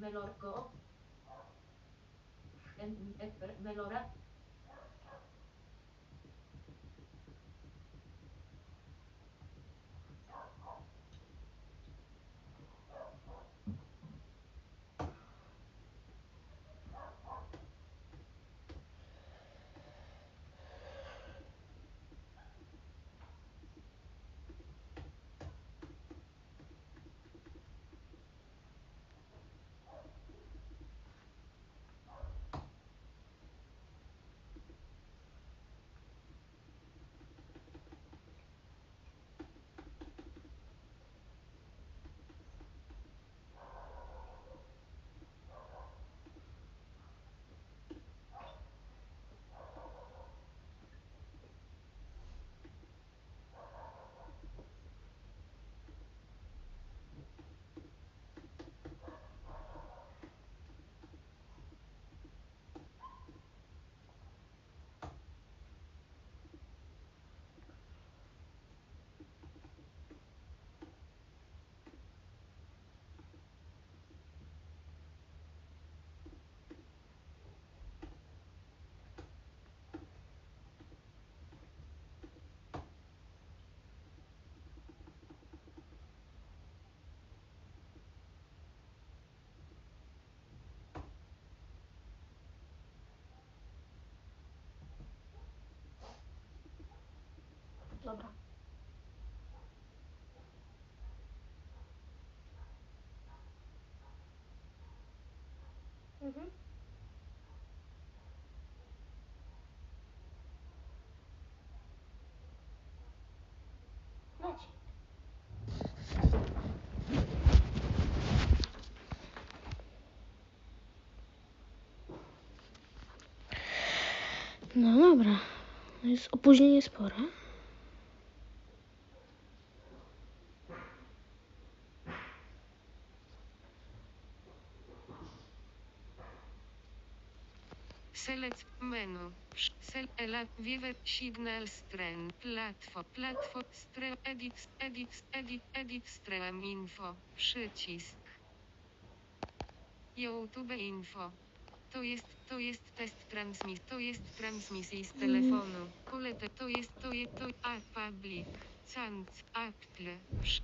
me lo, me lo, Mhm. No dobra. No Jest opóźnienie spore. Select menu. Sz- Sel ela viver signal strength. Platform. Platform. Stre edit. Edit. Edit. Edit. Stream info. Przycisk. YouTube info. To jest, to jest test transmisji. To jest transmisji z telefonu. Te, to jest, to jest, to a public. Canc, Apple,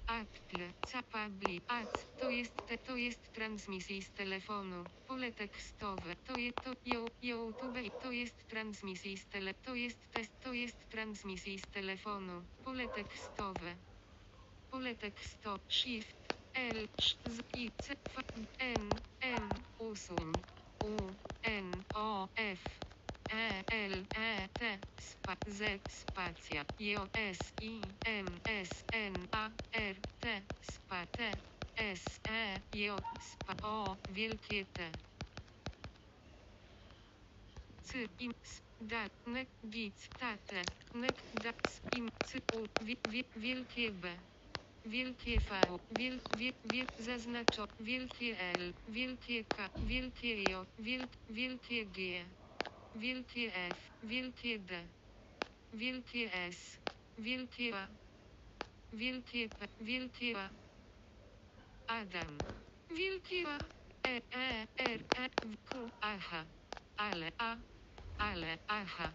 Apple, ca public, ac, to jest, te, to jest transmisji z telefonu. Pole tekstowe, to jest, to, yo, YouTube, to jest transmisji z tele, to jest test, to jest transmisji z telefonu. Pole tekstowe. Pole tekstowe, shift, L, z, i, c, f, n, n, usuń, u, n, o, f, e, L, E, T, Z, spacja, J, S, I, M, S, N, A, R, T, spa, T, S, E, J, spa, O, wielkie T. C, im, s, da, dic, tate, nek, da, s, im, c, u, wi, wi, wielkie B. Wielkie V, wiel, wie, wie, zaznaczo, wielkie L, wielkie K, wielkie J, wiel, wielkie G. Wielkie F, wielkie D, wielkie S, wielkie A, wielkie P, wielkie A, Adam, wielkie A, E, E, R, E, Q, aha, ale A, ale, aha,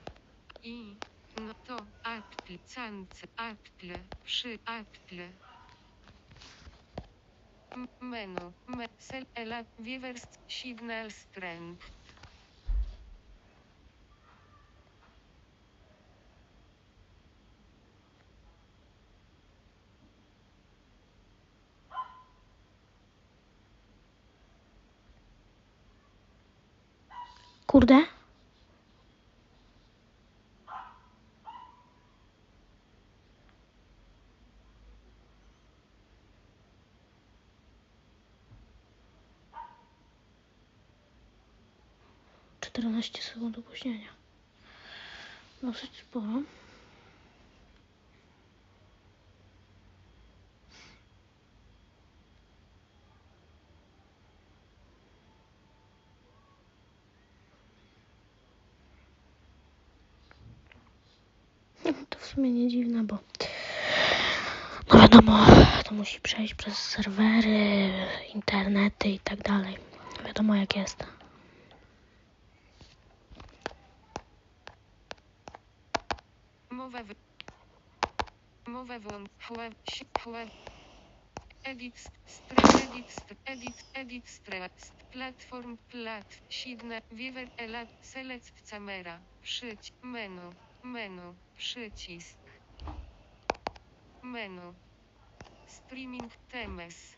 I, no to, Apple, cance, Apple, przy, Apple. M- Menu, me, sel, ela, viewers, signal strength. Kurde. Czternaście sekund opóźnienia. Dosyć sporo. To w sumie nie dziwne, bo no wiadomo, to musi przejść przez serwery, internety i tak dalej. wiadomo jak jest. Mowa w... Mowa włącz... Chłe... Chłe... Edit... Edit... Stre... st- Platform... Plat... Sidne... Wiewer... Elat... Select... Camera... Przyć... Menu... Menu... Przycisk... Menu... Streaming... Temes...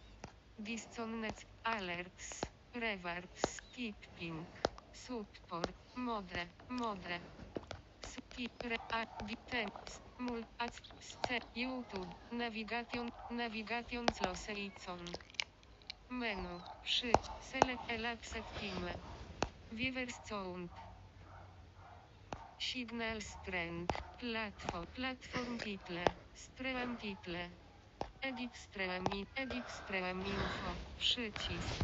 Disconnect... Alerts... Rewards... Keeping... Support... Mode... Mode... Skipre a Vitens, Mul ac sce YouTube, Navigation, Navigation Closeicon. Menu, przyć, Select Elapsed Time. Sound. Signal Strength, Platform, Platform Title, Stream Title. Edit Stream, Edit Stream Info, przycisk.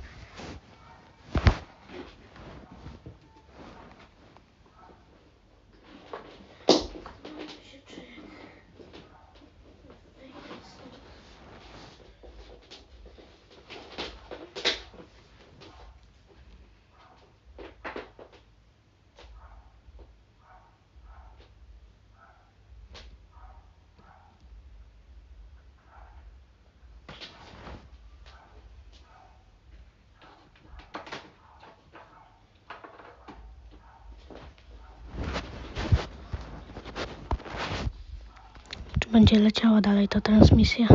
będzie leciała dalej ta transmisja.